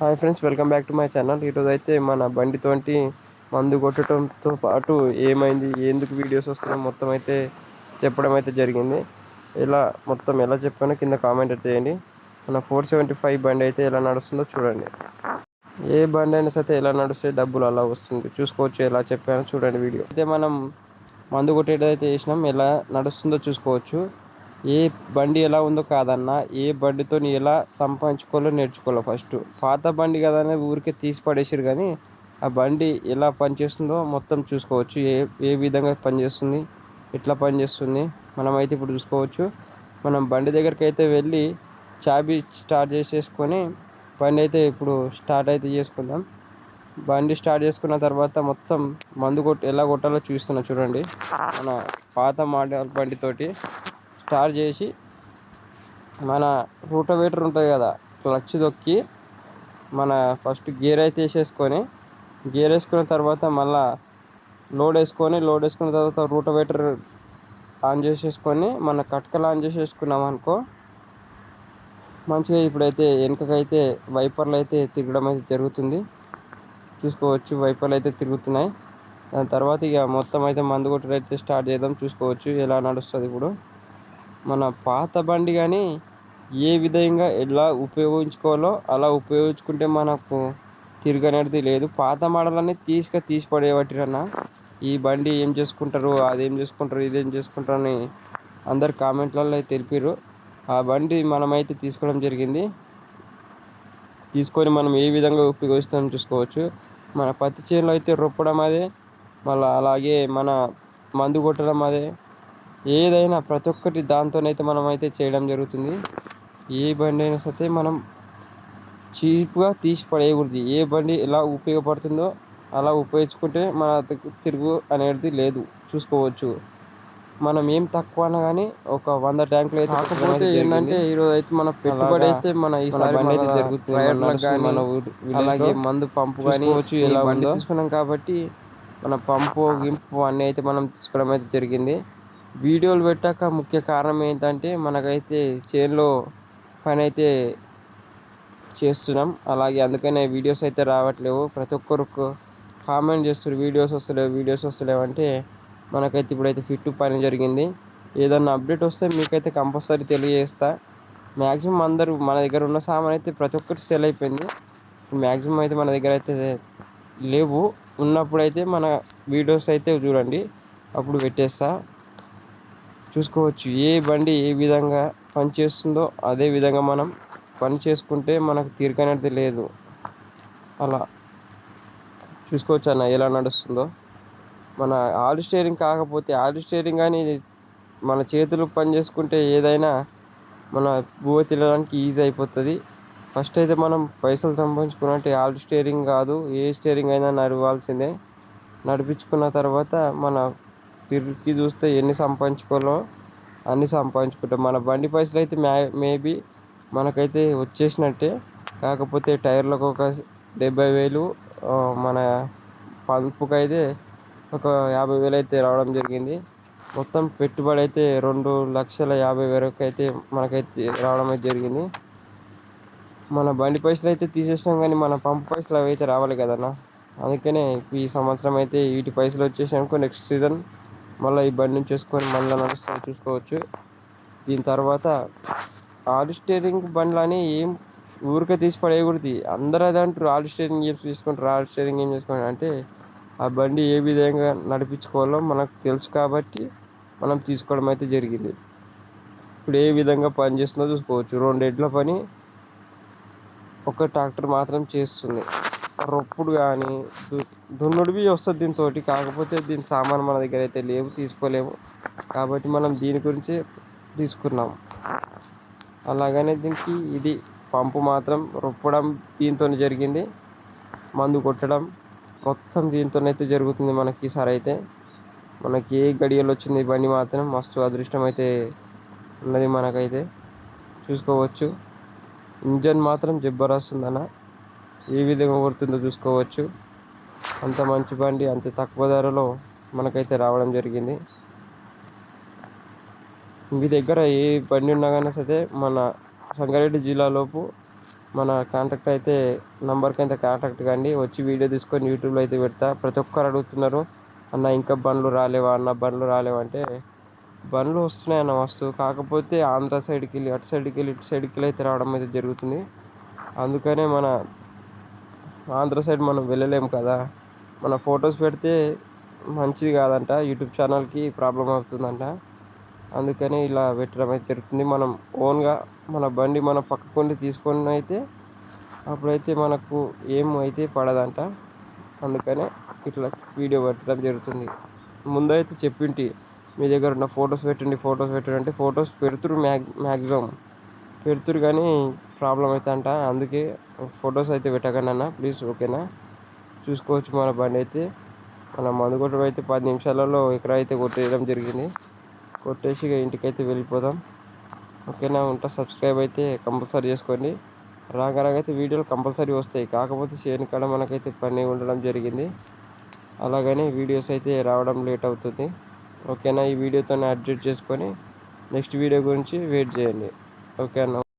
Hi friends welcome back to my channel. ఈరోజు అయితే మన బండితోటి మందు కొట్టడంతో పాటు ఏమైంది ఎందుకు వీడియోస్ వస్తున్నాయి మొత్తం అయితే చెప్పడం అయితే జరిగింది. ఇలా మొత్తం ఎలా చెప్పానో కింద కామెంట్ చేయండి. మన ఫోర్ సెవెంటీ ఫైవ్ బండి అయితే ఎలా నడుస్తుందో చూడండి. ఏ బండి అయినా సరే ఎలా నడుస్తే డబ్బులు అలా వస్తుంది. చూసుకోవచ్చు ఎలా చెప్పానో చూడండి వీడియో. అయితే మనం మందు కొట్టేటైతే చేసినాం ఎలా నడుస్తుందో చూసుకోవచ్చు. ఏ బండి ఎలా ఉందో కాదన్నా ఏ బండితో ఎలా సంపాదించుకోవాలో నేర్చుకోవాలి ఫస్ట్. పాత బండి కదా ఊరికే తీసి పడేసారు కానీ ఆ బండి ఎలా పనిచేస్తుందో మొత్తం చూసుకోవచ్చు. ఏ ఏ విధంగా పనిచేస్తుంది ఎట్లా పనిచేస్తుంది మనమైతే ఇప్పుడు చూసుకోవచ్చు. మనం బండి దగ్గరికి అయితే వెళ్ళి చాబీ స్టార్ట్ చేసేసుకొని బండి అయితే ఇప్పుడు స్టార్ట్ అయితే చేసుకుందాం. బండి స్టార్ట్ చేసుకున్న తర్వాత మొత్తం మందు కొట్టి ఎలా కొట్టాలో చూస్తున్నా చూడండి. మన పాత మోడల్ బండితోటి స్టార్ట్ చేసి మన రూటోవేటర్ ఉంటుంది కదా క్లచ్ దొక్కి మన ఫస్ట్ గేర్ అయితే వేసేసుకొని గేర్ వేసుకున్న తర్వాత మళ్ళా లోడ్ వేసుకొని లోడ్ వేసుకున్న తర్వాత రూటోవేటర్ ఆన్ చేసేసుకొని మన కట్కలు ఆన్ చేసేసుకున్నాం అనుకో మంచిగా ఇప్పుడైతే వెనుకకైతే వైపర్లు అయితే తిరగడం అయితే జరుగుతుంది. చూసుకోవచ్చు వైపర్లు అయితే తిరుగుతున్నాయి. దాని తర్వాత ఇక మొత్తం అయితే మందు కొట్టడం అయితే స్టార్ట్ చేద్దాం చూసుకోవచ్చు ఎలా నడుస్తుంది ఇప్పుడు. మన పాత బండి కానీ ఏ విధంగా ఎలా ఉపయోగించుకోవాలో అలా ఉపయోగించుకుంటే మనకు తిరగనేది లేదు. పాత మోడల్ తీసుక తీసి పడేయబట్టిరన్న ఈ బండి ఏం చేసుకుంటారు అదేం చేసుకుంటారు ఇదేం చేసుకుంటారు అని అందరు కామెంట్లలో తెలిపారు ఆ బండి మనమైతే తీసుకోవడం జరిగింది. తీసుకొని మనం ఏ విధంగా ఉపయోగిస్తాం చూసుకోవచ్చు. మన పత్తి చేనులో అయితే రొప్పడం అదే. మళ్ళీ అలాగే మన మందు కొట్టడం అదే. ఏదైనా ప్రతి ఒక్కటి దాంతోనైతే మనం అయితే చేయడం జరుగుతుంది. ఏ బండి అయినా సరే మనం చీప్గా తీసి పడేయకూడదు. ఏ బండి ఎలా ఉపయోగపడుతుందో అలా ఉపయోగించుకుంటే మన తిరుగు అనేది లేదు. చూసుకోవచ్చు. మనం ఏం తక్కువ అన్నా కానీ ఒక వంద ట్యాంకులు అయితే కాకపోతే ఏంటంటే ఈరోజు అయితే మన పెట్టుబడి అయితే మన ఈసారి బండి అయితే జరుగుతుంది మన అలాగే మందు పంపు కానీ ఇలా బండి తీసుకున్నాం కాబట్టి మన పంపు గింపు అన్నీ అయితే మనం తీసుకోవడం అయితే జరిగింది. వీడియోలు పెట్టాక ముఖ్య కారణం ఏంటంటే మనకైతే చేనులో పని అయితే చేస్తున్నాం. అలాగే అందుకనే వీడియోస్ అయితే రావట్లేవు. ప్రతి ఒక్కరు కామెంట్ చేస్తారు వీడియోస్ వస్తలేవు వీడియోస్ వస్తలేవు అంటే మనకైతే ఇప్పుడైతే ఫిట్ పని జరిగింది. ఏదన్నా అప్డేట్ వస్తే మీకైతే కంపల్సరీ తెలియజేస్తా. మ్యాక్సిమం అందరూ మన దగ్గర ఉన్న సామాన్ అయితే ప్రతి ఒక్కటి సెల్ అయిపోయింది. మ్యాక్సిమం అయితే మన దగ్గర అయితే లేవు. ఉన్నప్పుడైతే మన వీడియోస్ అయితే చూడండి అప్పుడు పెట్టేస్తా. చూసుకోవచ్చు. ఏ బండి ఏ విధంగా పనిచేస్తుందో అదే విధంగా మనం పని చేసుకుంటే మనకు తీరికనేది లేదు. అలా చూసుకోవచ్చు అన్న ఎలా నడుస్తుందో. మన ఆల్ స్టేరింగ్ కాకపోతే ఆల్ స్టేరింగ్ కానీ మన చేతులు పని చేసుకుంటే ఏదైనా మన బువ్వ తినడానికి ఈజీ అయిపోతుంది. ఫస్ట్ అయితే మనం పైసలు సంపాదించుకున్నట్టు ఆల్ స్టేరింగ్ కాదు ఏ స్టేరింగ్ అయినా నడవాల్సిందే. నడిపించుకున్న తర్వాత మన తిరిగి చూస్తే ఎన్ని సంపాదించుకోవాలో అన్ని సంపాదించుకుంటాం. మన బండి పైసలు అయితే మే మేబీ మనకైతే వచ్చేసినట్టే. కాకపోతే టైర్లకు ఒక డెబ్బై వేలు మన పంపుకి అయితే ఒక యాభై వేలు అయితే రావడం జరిగింది. మొత్తం పెట్టుబడి అయితే రెండు లక్షల యాభై వరకు అయితే మనకైతే రావడం అయితే జరిగింది. మన బండి పైసలు అయితే తీసేసినాం కానీ మన పంపు పైసలు అవి అయితే రావాలి కదన్నా. అందుకనే ఈ సంవత్సరం అయితే వీటి పైసలు వచ్చేసానుకో నెక్స్ట్ సీజన్ మళ్ళీ ఈ బండిని చూసుకొని మళ్ళీ నడుస్తాను చూసుకోవచ్చు. దీని తర్వాత ఆల్ స్టీరింగ్ బండ్లు అని ఏం ఊరికే తీసి పడేయకూడదు. అందరూ అది అంటారు ఆల్ స్టీరింగ్ ఏం తీసుకుంటారు ఆల్ స్టీరింగ్ ఏం చేసుకోండి అంటే ఆ బండి ఏ విధంగా నడిపించుకోవాలో మనకు తెలుసు కాబట్టి మనం తీసుకోవడం అయితే జరిగింది. ఇప్పుడు ఏ విధంగా పని చేస్తుందో చూసుకోవచ్చు. రెండు ఎడ్ల పని ఒక ట్రాక్టర్ మాత్రం చేస్తుంది. రొప్పుడు కానీ దున్నుడివి వస్తుంది దీంతో కాకపోతే దీని సామాన్ మన దగ్గర అయితే లేవు తీసుకోలేము కాబట్టి మనం దీని గురించి తీసుకున్నాం. అలాగనే దీనికి ఇది పంపు మాత్రం రొప్పడం దీంతో జరిగింది. మందు కొట్టడం మొత్తం దీంతోనైతే జరుగుతుంది మనకి ఈసారి అయితే. మనకి ఏ గడియలు వచ్చింది బండి మాత్రం మస్తు అదృష్టం అయితే ఉన్నది మనకైతే. చూసుకోవచ్చు. ఇంజన్ మాత్రం జబ్బరస్తుందన్న ఏ విధంగా కొడుతుందో చూసుకోవచ్చు. అంత మంచి బండి అంత తక్కువ ధరలో మనకైతే రావడం జరిగింది. మీ దగ్గర ఏ బండి ఉన్నా కానీ సరే మన సంగారెడ్డి జిల్లాలోపు మన కాంటాక్ట్ అయితే నంబర్కి అయితే కాంటాక్ట్ కండి. వచ్చి వీడియో తీసుకొని యూట్యూబ్లో అయితే పెడతా. ప్రతి ఒక్కరు అడుగుతున్నారు అన్న ఇంకా బండ్లు రాలేవా? అన్న బండ్లు రాలేవా? అంటే బండ్లు వస్తున్నాయి అన్న వస్తువు. కాకపోతే ఆంధ్ర సైడ్కి వెళ్ళి అటు సైడ్కి వెళ్ళి ఇటు సైడ్కి వెళ్ళి అయితే రావడం అయితే జరుగుతుంది. అందుకనే మన ఆంధ్ర సైడ్ మనం వెళ్ళలేము కదా. మన ఫొటోస్ పెడితే మంచిది కాదంట. యూట్యూబ్ ఛానల్కి ప్రాబ్లం అవుతుందంట. అందుకని ఇలా పెట్టడం అయితే జరుగుతుంది. మనం ఓన్గా మన బండి మన పక్కకుండి తీసుకొని అయితే అప్పుడైతే మనకు ఏం అయితే పడదంట. అందుకనే ఇట్లా వీడియో పెట్టడం జరుగుతుంది. ముందైతే చెప్పింటి మీ దగ్గర ఉన్న ఫొటోస్ పెట్టండి ఫొటోస్ పెట్టండి అంటే ఫొటోస్ పెడుతురు మ్యాక్ మ్యాక్సిమం పెడుతురు కానీ ప్రాబ్లం అయితే అంట అందుకే ఫొటోస్ అయితే పెట్టకండి అన్న. ప్లీజ్ ఓకేనా? చూసుకోవచ్చు మన బండి అయితే. మన మందు కొట్టడం అయితే పది నిమిషాలలో ఎకరా అయితే కొట్టేయడం జరిగింది. కొట్టేసి ఇక ఇంటికైతే వెళ్ళిపోదాం. ఓకేనా? ఉంటా సబ్స్క్రైబ్ అయితే కంపల్సరీ చేసుకోండి. రాక రాక వీడియోలు కంపల్సరీ వస్తాయి. కాకపోతే చేయని కాడ మనకైతే పని ఉండడం జరిగింది. అలాగని వీడియోస్ అయితే రావడం లేట్ అవుతుంది. ఓకేనా? ఈ వీడియోతో అప్డేట్ చేసుకొని నెక్స్ట్ వీడియో గురించి వెయిట్ చేయండి. ఓకేనా?